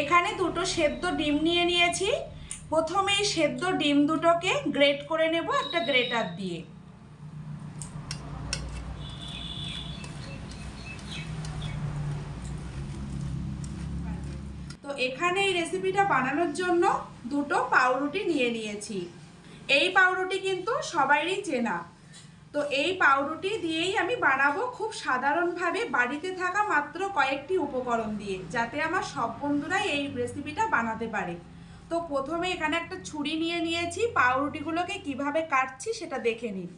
এখানে দুটো সেদ্ধ ডিম নিয়ে নিয়েছি। প্রথমে এই সেদ্ধ ডিম দুটোকে গ্রেট করে নেব একটা গ্রেটার দিয়ে। তো এখানে এই রেসিপিটা বানানোর জন্য দুটো পাউরুটি নিয়ে নিয়েছি। এই পাউরুটি কিন্তু সবারই চেনা। তো এই পাউরুটি দিয়েই আমি বানাবো খুব সাধারণভাবে বাড়িতে থাকা মাত্র কয়েকটি উপকরণ দিয়ে, যাতে আমার সব বন্ধুরাই এই রেসিপিটা বানাতে পারে। তো প্রথমে এখানে একটা ছুরি নিয়ে নিয়েছি, পাউরুটিগুলোকে কীভাবে কাটছি সেটা দেখে নিন।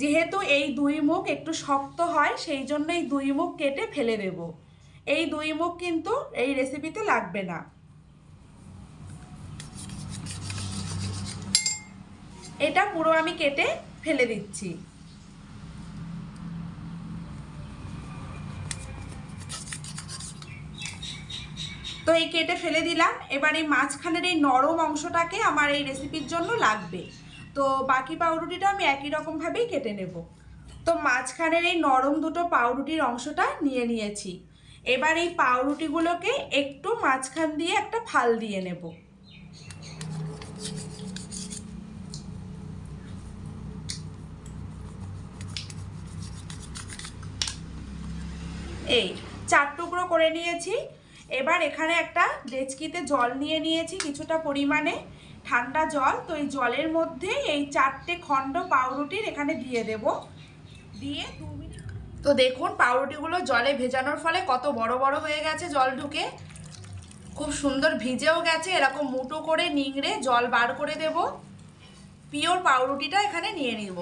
যেহেতু এই দুই মুখ একটু শক্ত হয়, সেই জন্য এই দুই মুখ কেটে ফেলে দেব। এই দুই মুখ কিন্তু এই রেসিপিতে লাগবে না। এটা পুরো আমি কেটে ফেলে দিচ্ছি। তো এই কেটে ফেলে দিলাম। এবার এই মাঝখানের এই নরম অংশটাকে আমার এই রেসিপির জন্য লাগবে। তো বাকি পাউরুটিটা আমি একই রকমভাবেই কেটে নেব। তো মাঝখানের এই নরম দুটো পাউরুটির অংশটা নিয়ে নিয়েছি। এবার এই পাউরুটিগুলোকে একটু মাঝখান দিয়ে একটা ফাল দিয়ে নেব। এই, চার টুকরো করে নিয়েছি। এবার এখানে একটা ডেচকিতে জল নিয়ে নিয়েছি কিছুটা পরিমাণে ঠান্ডা জল। তো এই জলের মধ্যে এই চারটে খণ্ড পাউরুটির এখানে দিয়ে দেব। দিয়ে তো দেখুন পাউরুটিগুলো জলে ভেজানোর ফলে কত বড় বড় হয়ে গেছে জল ঢুকে। খুব সুন্দর ভিজেও গেছে, এরকম মুটো করে নিংড়ে জল বার করে দেব। পিওর পাউরুটিটা এখানে নিয়ে নিব।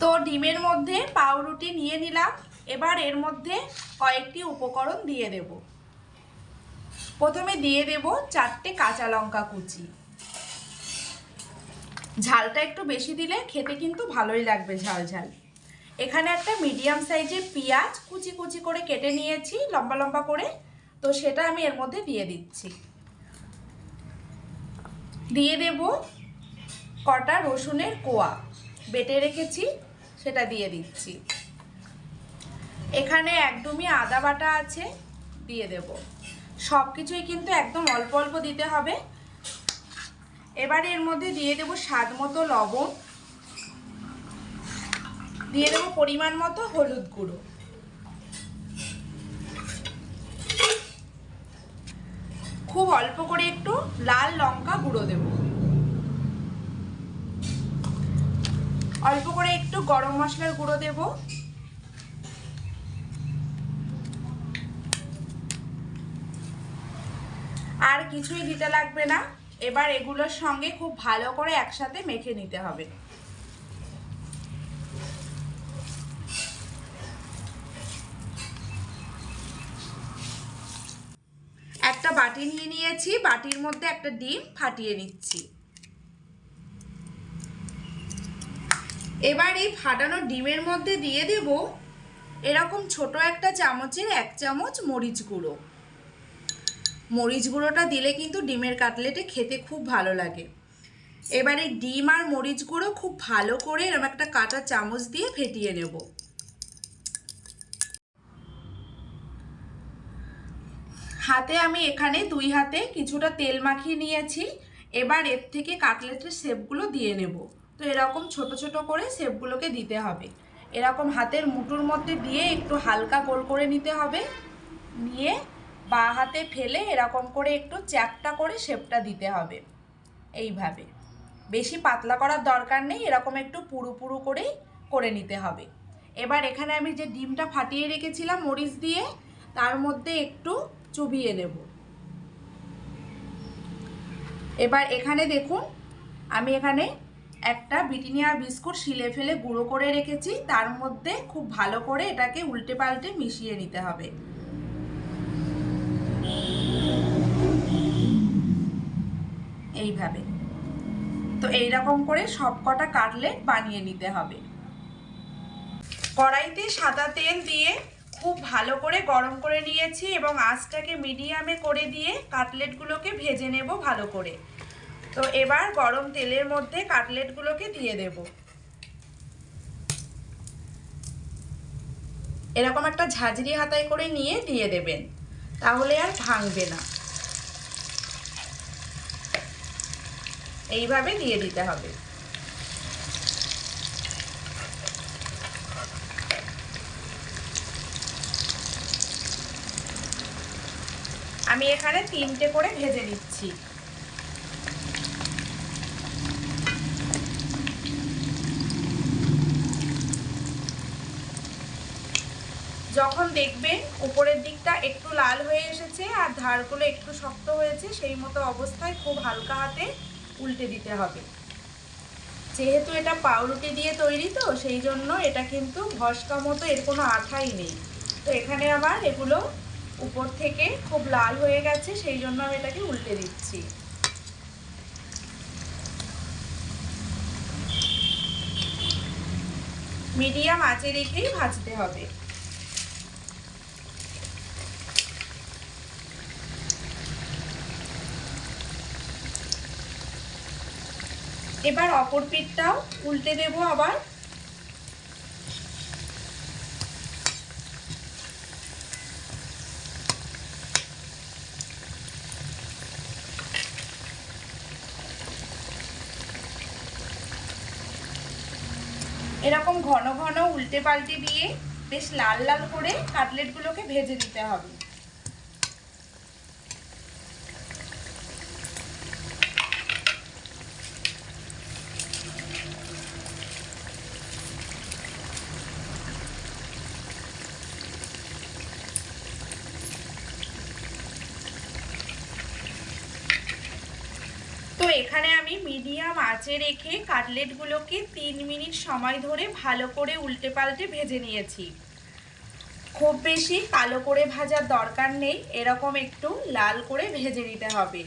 তো ডিমের মধ্যে পাউরুটি নিয়ে নিলাম। এবার এর মধ্যে কয়েকটি উপকরণ দিয়ে দেব। প্রথমে দিয়ে দেব চারটে কাঁচা লঙ্কা কুচি। ঝালটা একটু বেশি দিলে খেতে কিন্তু ভালোই লাগবে ঝাল ঝাল। এখানে একটা মিডিয়াম সাইজের পেঁয়াজ কুচি কুচি করে কেটে নিয়েছি, লম্বা লম্বা করে। তো সেটা আমি এর মধ্যে দিয়ে দিচ্ছি। দিয়ে দেব কটা রসুনের কোয়া। বেটে রেখেছি সেটা দিয়ে দিচ্ছি। এখানে একদমই আদা বাটা আছে, দিয়ে দেব। সব কিছুই কিন্তু একদম অল্প অল্প দিতে হবে। এবার এর মধ্যে দিয়ে দেব স্বাদ মতো লবণ। দিয়ে দেব পরিমাণ মতো হলুদ গুঁড়ো। খুব অল্প করে একটু লাল লঙ্কা গুঁড়ো দেব। অল্প করে একটু গরম মশলার গুঁড়ো দেব। আর কিছুই দিতে লাগবে না। এবার এগুলোর সঙ্গে খুব ভালো করে একসাথে মেখে নিতে হবে। একটা বাটি নিয়ে নিয়েছি, বাটির মধ্যে একটা ডিম ফাটিয়ে নিচ্ছি। এবার এই ফাটানো ডিমের মধ্যে দিয়ে দেব এরকম ছোট একটা চামচের এক চামচ মরিচ গুঁড়ো। মরিচ গুঁড়োটা দিলে কিন্তু ডিমের কাটলেটে খেতে খুব ভালো লাগে। এবারে ডিম আর মরিচ গুঁড়ো খুব ভালো করে এরকম একটা কাটা চামচ দিয়ে ফেটিয়ে নেব। হাতে আমি এখানে দুই হাতে কিছুটা তেল মাখিয়ে নিয়েছি। এবার এর থেকে কাটলেটের শেপগুলো দিয়ে নেব। তো এরকম ছোট ছোট করে শেপগুলোকে দিতে হবে। এরকম হাতের মুঠোর মধ্যে দিয়ে একটু হালকা গোল করে নিতে হবে। নিয়ে বা হাতে ফেলে এরকম করে একটু চ্যাপটা করে শেপটা দিতে হবে। এইভাবে। বেশি পাতলা করার দরকার নেই, এরকম একটু পুরু পুরু করেই করে নিতে হবে। এবার এখানে আমি যে ডিমটা ফাটিয়ে রেখেছিলাম মরিচ দিয়ে, তার মধ্যে একটু চুবিয়ে নেব এবার এখানে দেখুন, আমি এখানে একটা ব্রিটানিয়া বিস্কুট শিলে ফেলে গুঁড়ো করে রেখেছি, তার মধ্যে খুব ভালো করে এটাকে উল্টে পাল্টে মিশিয়ে নিতে হবে। এইভাবে। তো এইরকম করে সব কটা কাটলেট বানিয়ে নিতে হবে। কড়াইতে সাদা তেল দিয়ে খুব ভালো করে গরম করে নিয়েছি এবং আঁচটাকে মিডিয়ামে করে দিয়ে কাটলেটগুলোকে ভেজে নেব ভালো করে। তো এবার গরম তেলের মধ্যে কাটলেটগুলোকে দিয়ে দেব। এরকম একটা ঝাঁঝরি হাতায় করে নিয়ে দিয়ে দেবেন, তাহলে আর ভাঙবে না। এইভাবে দিয়ে দিতে হবে। আমি এখানে তিনটে করে ভেজে দিচ্ছি যখন দেখবেন উপরের দিকটা একটু লাল হয়ে এসেছে আর ধারগুলো একটু শক্ত হয়েছে, সেই মতো অবস্থায় খুব হালকা হাতে উল্টে দিতে হবে। যেহেতু এটা পাউরুটি দিয়ে তৈরি তো, সেই জন্য এটা কিন্তু ভস্কা মতো এর কোনো আঠাই নেই। তো এখানে আবার এগুলো উপর থেকে খুব লাল হয়ে গেছে, সেই জন্য আমি এটাকে উল্টে দিচ্ছি। মিডিয়াম আঁচে রেখেই ভাজতে হবে। এবার অপর পিঠটাও উল্টে দেব আবার। এরকম ঘন ঘন উল্টে পাল্টে দিয়ে বেশ লাল লাল করে কাটলেটগুলোকে ভেজে দিতে হবে। তো এখানে আমি মিডিয়াম আঁচে রেখে কাটলেটগুলোকে তিন মিনিট সময় ধরে ভালো করে উল্টে পাল্টে ভেজে নিয়েছি। খুব বেশি কালো করে ভাজার দরকার নেই, এরকম একটু লাল করে ভেজে নিতে হবে।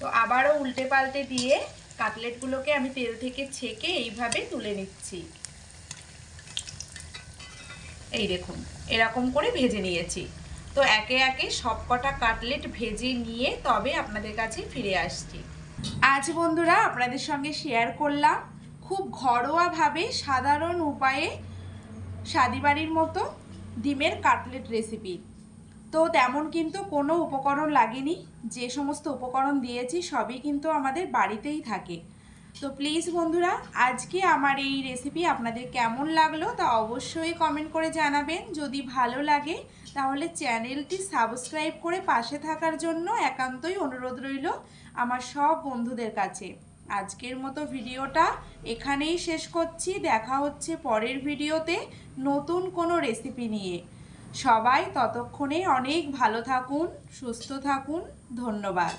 তো আবারও উল্টে পাল্টে দিয়ে কাটলেটগুলোকে আমি তেল থেকে ছেঁকে এইভাবে তুলে নিচ্ছি। এই দেখুন, এরকম করে ভেজে নিয়েছি। তো একে একে সব কটা কাটলেট ভেজে নিয়ে তবে আপনাদের কাছে ফিরে আসছি। আজ বন্ধুরা আপনাদের সঙ্গে শেয়ার করলাম খুব ঘরোয়াভাবে সাধারণ উপায়ে শাদিবাড়ির মতো ডিমের কাটলেট রেসিপি তো তেমন কিন্তু কোনো উপকরণ লাগেনি, যে সমস্ত উপকরণ দিয়েছি সবই কিন্তু আমাদের বাড়িতেই থাকে। তো প্লিজ বন্ধুরা, আজকে আমার এই রেসিপি আপনাদের কেমন লাগল তা অবশ্যই কমেন্ট করে জানাবেন। যদি ভালো লাগে, তাহলে চ্যানেলটি সাবস্ক্রাইব করে পাশে থাকার জন্য একান্তই অনুরোধ রইল আমার সব বন্ধুদের কাছে। আজকের মতো ভিডিওটা এখানেই শেষ করছি। দেখা হচ্ছে পরের ভিডিওতে নতুন কোনো রেসিপি নিয়ে। সবাই ততক্ষণে অনেক ভালো থাকুন, সুস্থ থাকুন। ধন্যবাদ।